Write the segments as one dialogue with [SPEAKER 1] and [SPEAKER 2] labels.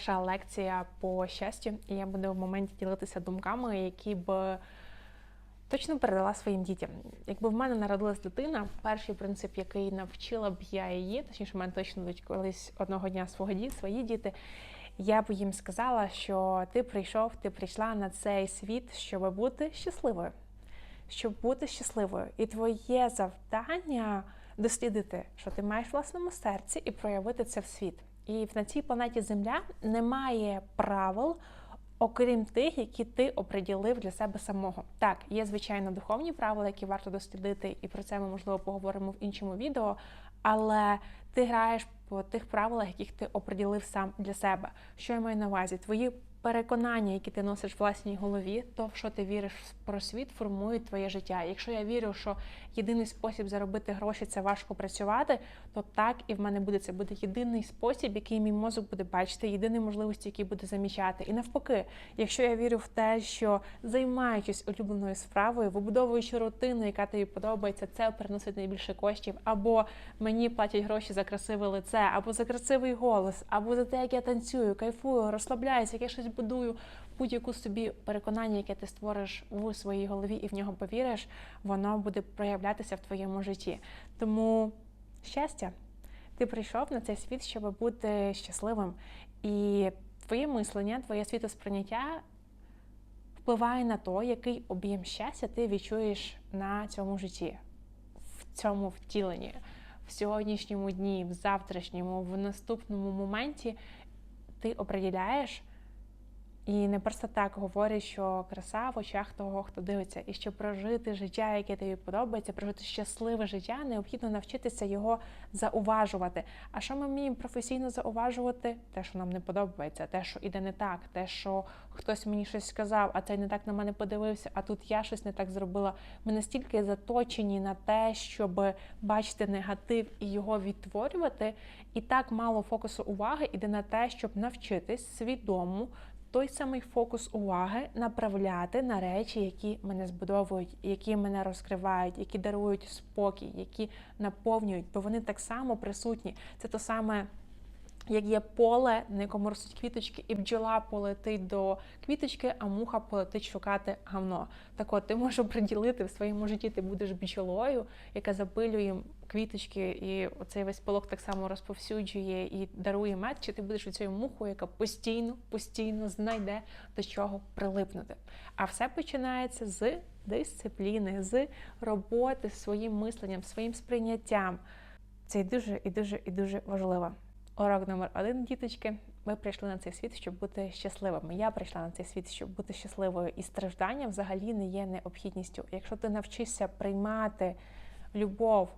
[SPEAKER 1] Перша лекція по щастю, і я буду в моменті ділитися думками, які б точно передала своїм дітям. Якби в мене народилась дитина, перший принцип, який навчила б я її, точніше, мене точно будуть колись одного дня свого ді, свої діти. Я б їм сказала, що ти прийшов, ти прийшла на цей світ, щоб бути щасливою. Щоб бути щасливою. І твоє завдання дослідити, що ти маєш в власному серці, і проявити це в світ. І на цій планеті Земля немає правил, окрім тих, які ти оприділив для себе самого. Так, є звичайно духовні правила, які варто дослідити, і про це ми можливо поговоримо в іншому відео. Але ти граєш по тих правилах, яких ти оприділив сам для себе. Що я маю на увазі? Твої переконання, які ти носиш в власній голові, то в що ти віриш про світ, формують твоє життя. Якщо я вірю, що єдиний спосіб заробити гроші це важко працювати, то так і в мене буде це буде єдиний спосіб, який мій мозок буде бачити, єдині можливості, які буде замічати. І навпаки, якщо я вірю в те, що займаючись улюбленою справою, вибудовуючи рутину, яка тобі подобається, це приносить найбільше коштів, або мені платять гроші за красиве лице, або за красивий голос, або за те, як я танцюю, кайфую, розслабляюся, як я щось будую, будь-яку собі переконання, яке ти створиш у своїй голові і в нього повіриш, воно буде проявлятися в твоєму житті. Тому щастя, ти прийшов на цей світ, щоб бути щасливим. І твоє мислення, твоє світосприйняття впливає на те, який об'єм щастя ти відчуєш на цьому житті, в цьому втіленні, в сьогоднішньому дні, в завтрашньому, в наступному моменті ти оприділяєш. І не просто так говорять, що краса в очах того, хто дивиться, і щоб прожити життя, яке тобі подобається, прожити щасливе життя, необхідно навчитися його зауважувати. А що ми вміємо професійно зауважувати? Те, що нам не подобається, те, що іде не так, те, що хтось мені щось сказав, а цей не так на мене подивився, а тут я щось не так зробила. Ми настільки заточені на те, щоб бачити негатив і його відтворювати, і так мало фокусу уваги іде на те, щоб навчитись свідомо той самий фокус уваги направляти на речі, які мене збудовують, які мене розкривають, які дарують спокій, які наповнюють, бо вони так само присутні. Це то саме. Як є поле, на якому ростуть квіточки, і бджола полетить до квіточки, а муха полетить шукати гавно. Так от ти можеш приділити в своєму житті, ти будеш бджолою, яка запилює квіточки, і оцей весь полок так само розповсюджує і дарує мед, чи ти будеш цією мухою, яка постійно, постійно знайде до чого прилипнути. А все починається з дисципліни, з роботи своїм мисленням, своїм сприйняттям. Це і дуже, і дуже, і дуже важливо. Урок номер один, діточки. Ми прийшли на цей світ, щоб бути щасливими. Я прийшла на цей світ, щоб бути щасливою, і страждання взагалі не є необхідністю. Якщо ти навчишся приймати любов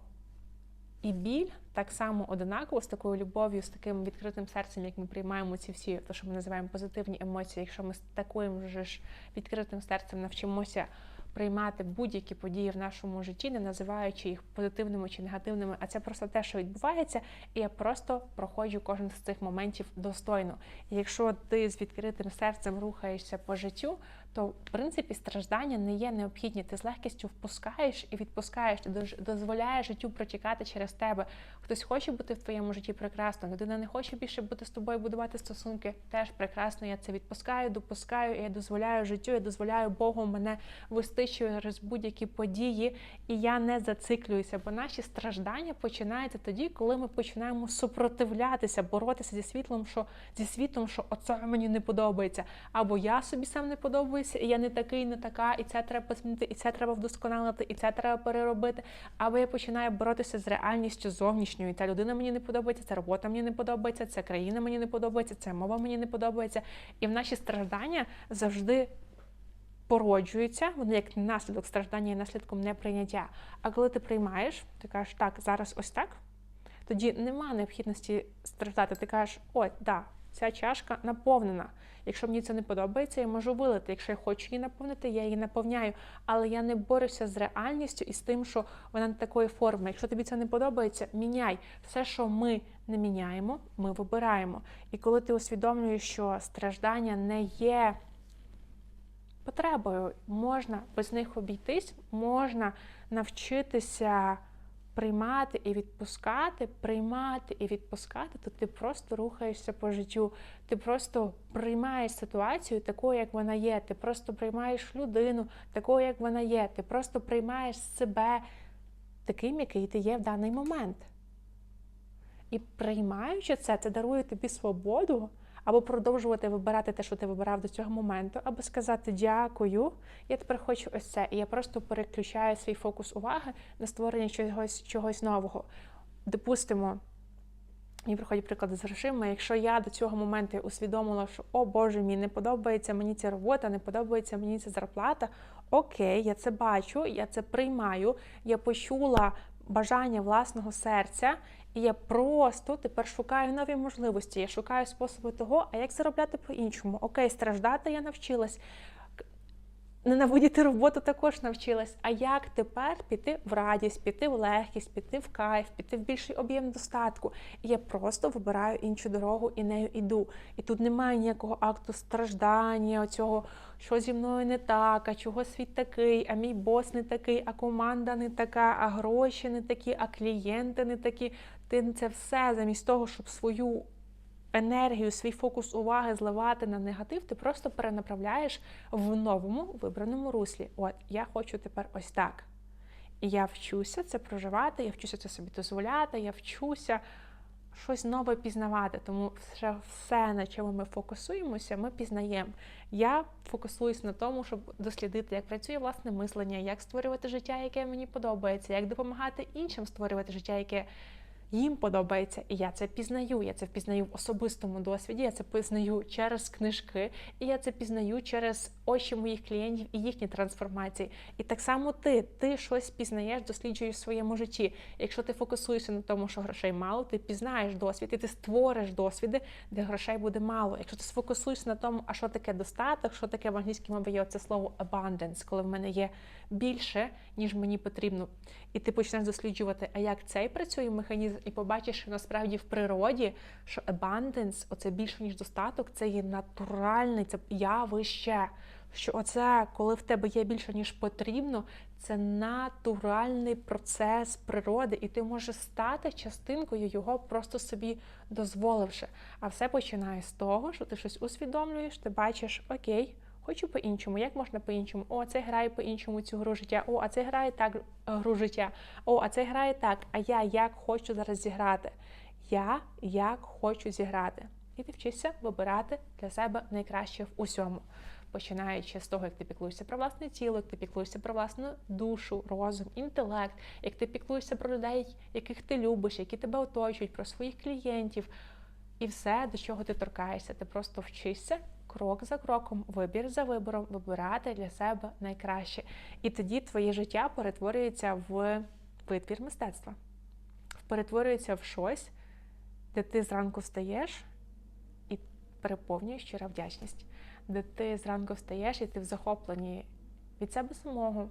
[SPEAKER 1] і біль так само одинаково з такою любов'ю, з таким відкритим серцем, як ми приймаємо ці всі, то що ми називаємо позитивні емоції. Якщо ми з таким ж відкритим серцем навчимося приймати будь-які події в нашому житті, не називаючи їх позитивними чи негативними, а це просто те, що відбувається, і я просто проходжу кожен з цих моментів достойно. І якщо ти з відкритим серцем рухаєшся по життю, то в принципі страждання не є необхідні. Ти з легкістю впускаєш і відпускаєш, ти дозволяєш життю протікати через тебе. Хтось хоче бути в твоєму житті прекрасно, людина не хоче більше бути з тобою, будувати стосунки. Теж прекрасно. Я це відпускаю, допускаю, я дозволяю життю, я дозволяю Богу мене вести через будь-які події, і я не зациклююся, бо наші страждання починаються тоді, коли ми починаємо супротивлятися, боротися зі світлом, що зі світом, що оце мені не подобається, або я собі сам не подобаюся, і я не такий, не така, і це треба змінити, і це треба вдосконалити, і це треба переробити. Або я починаю боротися з реальністю зовнішньою. Ця людина мені не подобається, ця робота мені не подобається, ця країна мені не подобається, ця мова мені не подобається. І в наші страждання завжди породжуються, вони як наслідок страждання і наслідком неприйняття. А коли ти приймаєш, ти кажеш, так, зараз ось так, тоді нема необхідності страждати. Ти кажеш, ой, да, ця чашка наповнена. Якщо мені це не подобається, я можу вилити. Якщо я хочу її наповнити, я її наповняю. Але я не борюся з реальністю і з тим, що вона не такої форми. Якщо тобі це не подобається, міняй. Все, що ми не міняємо, ми вибираємо. І коли ти усвідомлюєш, що страждання не є потребою, можна без них обійтись, можна навчитися приймати і відпускати, приймати і відпускати, то ти просто рухаєшся по життю. Ти просто приймаєш ситуацію такою, як вона є. Ти просто приймаєш людину такою, як вона є. Ти просто приймаєш себе таким, який ти є в даний момент. І приймаючи це, це дарує тобі свободу або продовжувати вибирати те, що ти вибирав до цього моменту, або сказати дякую, я тепер хочу ось це. І я просто переключаю свій фокус уваги на створення чогось, чогось нового. Допустимо. Мені приходять приклади з грошима. Якщо я до цього моменту усвідомила, що о Боже мій, не подобається мені ця робота, не подобається мені ця зарплата. Окей, я це бачу, я це приймаю, я почула бажання власного серця, і я просто тепер шукаю нові можливості. Я шукаю способи того, а як заробляти по-іншому. Окей, страждати я навчилась. Ненавидіти роботу також навчилась. А як тепер піти в радість, піти в легкість, піти в кайф, піти в більший об'єм достатку? Я просто вибираю іншу дорогу і нею йду. І тут немає ніякого акту страждання, оцього, що зі мною не так, а чого світ такий, а мій бос не такий, а команда не така, а гроші не такі, а клієнти не такі. Ти це все замість того, щоб свою енергію, свій фокус уваги зливати на негатив, ти просто перенаправляєш в новому вибраному руслі. От я хочу тепер ось так. І я вчуся це проживати, я вчуся це собі дозволяти, я вчуся щось нове пізнавати. Тому все, все, на чому ми фокусуємося, ми пізнаємо. Я фокусуюсь на тому, щоб дослідити, як працює власне мислення, як створювати життя, яке мені подобається, як допомагати іншим створювати життя, яке їм подобається, і я це пізнаю. Я це впізнаю в особистому досвіді. Я це пізнаю через книжки, і я це пізнаю через очі моїх клієнтів і їхні трансформації. І так само ти, ти щось пізнаєш, досліджуєш в своєму житті. Якщо ти фокусуєшся на тому, що грошей мало, ти пізнаєш досвід, і ти створиш досвіди, де грошей буде мало. Якщо ти сфокусуєшся на тому, а що таке достаток, що таке в англійській мові є це слово abundance, коли в мене є більше, ніж мені потрібно. І ти почнеш досліджувати, а як цей працює механізм, і побачиш, насправді в природі, що abundance, оце більше ніж достаток, це є натуральне, це явище. Що оце, коли в тебе є більше, ніж потрібно, це натуральний процес природи, і ти можеш стати частинкою його, просто собі дозволивши. А все починає з того, що ти щось усвідомлюєш, ти бачиш, окей, Хочу по-іншому. Як можна по-іншому? О, це грає по-іншому цю гру життя. О, а це грає так гру життя. О, а це грає так. А я як хочу зараз зіграти? Я як хочу зіграти. І ти вчишся вибирати для себе найкраще в усьому. Починаючи з того, як ти піклуєшся про власне тіло, як ти піклуєшся про власну душу, розум, інтелект, як ти піклуєшся про людей, яких ти любиш, які тебе оточують, про своїх клієнтів. І все, до чого ти торкаєшся, ти просто вчишся крок за кроком, вибір за вибором, вибирати для себе найкраще. І тоді твоє життя перетворюється в витвір мистецтва, перетворюється в щось, де ти зранку встаєш і переповнюєш щира вдячність, де ти зранку встаєш і ти в захопленні від себе самого,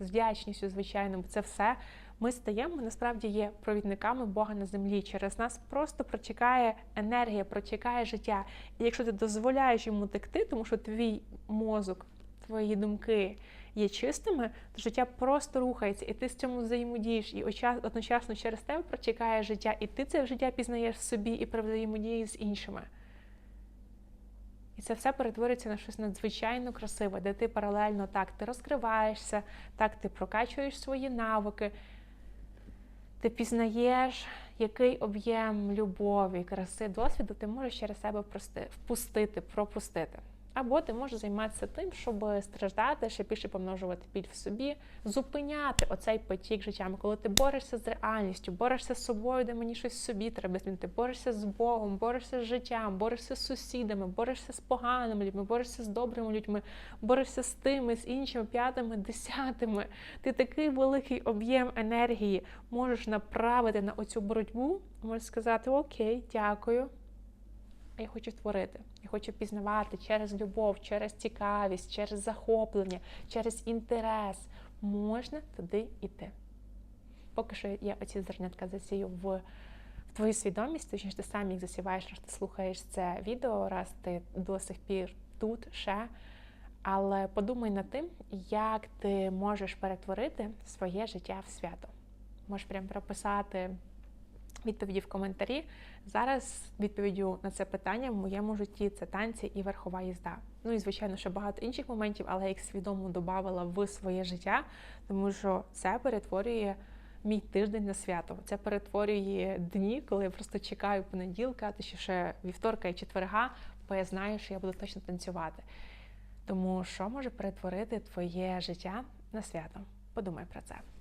[SPEAKER 1] з вдячністю, звичайно, бо це все ми стаємо, насправді є провідниками Бога на землі. Через нас просто протікає енергія, протікає життя. І якщо ти дозволяєш йому текти, тому що твій мозок, твої думки є чистими, то життя просто рухається, і ти з цьому взаємодієш, і одночасно через тебе протікає життя, і ти це життя пізнаєш собі і при взаємодії з іншими. І це все перетворюється на щось надзвичайно красиве, де ти паралельно так ти розкриваєшся, так ти прокачуєш свої навики, ти пізнаєш, який об'єм любові, краси, досвіду ти можеш через себе впустити, пропустити. Або ти можеш займатися тим, щоб страждати, ще більше помножувати біль в собі, зупиняти оцей потік життям, коли ти борешся з реальністю, борешся з собою, де мені щось собі треба змінити, борешся з Богом, борешся з життям, борешся з сусідами, борешся з поганими людьми, борешся з добрими людьми, борешся з тими, з іншими п'ятими, десятими. Ти такий великий об'єм енергії можеш направити на оцю боротьбу, можеш сказати Окей, дякую. Я хочу творити, я хочу пізнавати через любов, через цікавість, через захоплення, через інтерес. Можна туди йти. Поки що я оці зернятка засію в в твою свідомість, точніше ти сам їх засіваєш, раз ти слухаєш це відео, раз ти до сих пір тут ще. Але подумай над тим, як ти можеш перетворити своє життя в свято. можеш прям прописати відповіді в коментарі. Зараз відповіддю на це питання в моєму житті це танці і верхова їзда. Ну і звичайно, ще багато інших моментів, але я їх свідомо додавала в своє життя, тому що це перетворює мій тиждень на свято. Це перетворює дні, коли я просто чекаю понеділка, точніше вівторка і четверга, бо я знаю, що я буду точно танцювати. Тому що може перетворити твоє життя на свято? Подумай про це.